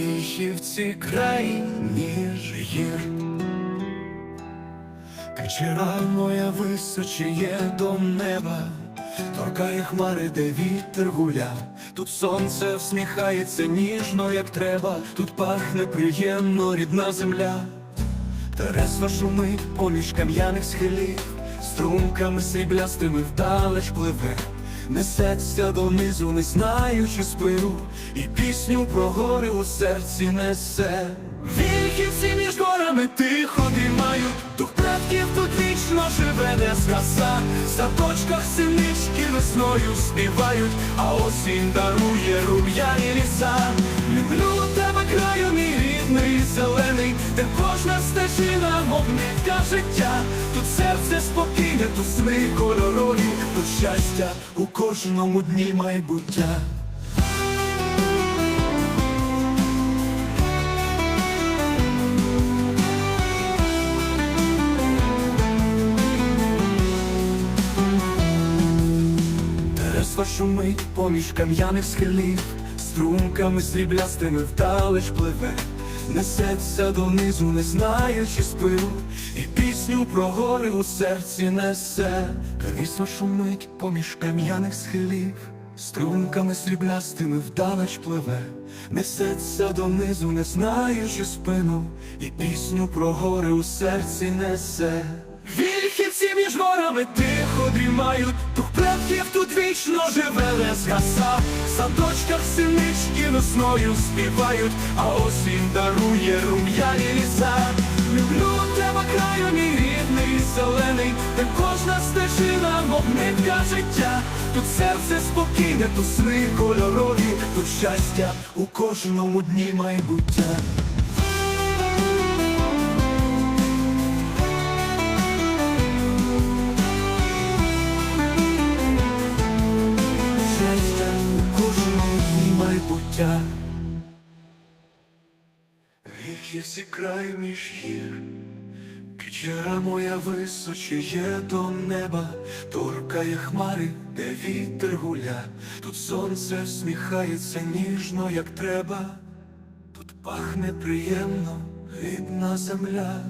Віхівці край ніж гір. Качера моя височіє до неба, торкає хмари, де вітер гуля. Тут сонце всміхається ніжно, як треба, тут пахне приємно рідна земля. Тересва шумить поміж кам'яних схилів, струмками сріблястими вдалеч пливе, несеться донизу, не знаючи спину, і пісню про гори у серці несе. Віхівці між горами тихо дрімають, дух предків тут вічно живе, не згаса, в садочках синички весною співають, а осінь дарує рум'яні ліса. Люблю тебе краю, мій рідний зелений, де кожна стежина, мов нитка життя, тут серце спокійне, тут сни кольорові, тут щастя у кожному дні майбуття. Тересва шумить поміж кам'яних схилів, струмками сріблястими вдалеч пливе, несеться донизу, не знаючи спину, і пісню про гори у серці несе. Тересва шумить поміж кам'яних схилів, струмками сріблястими вдалеч пливе, несеться донизу, не знаючи спину, і пісню про гори у серці несе. Вільхівці між горами тихо дрімають, дух предків тут вічно живе, не згаса. Садочках синички весною співають, а осінь дарує рум'яні ліса. Люблю тебе краю, мій рідний зелений, де кожна стежина, мов нитка життя. Тут серце спокійне, тут сни кольорові, тут щастя у кожному дні майбуття. Віхівці край між гір, Печера моя височіє до неба, торкає хмари, де вітер гуля, тут сонце всміхається ніжно, як треба, тут пахне приємно, рідна земля.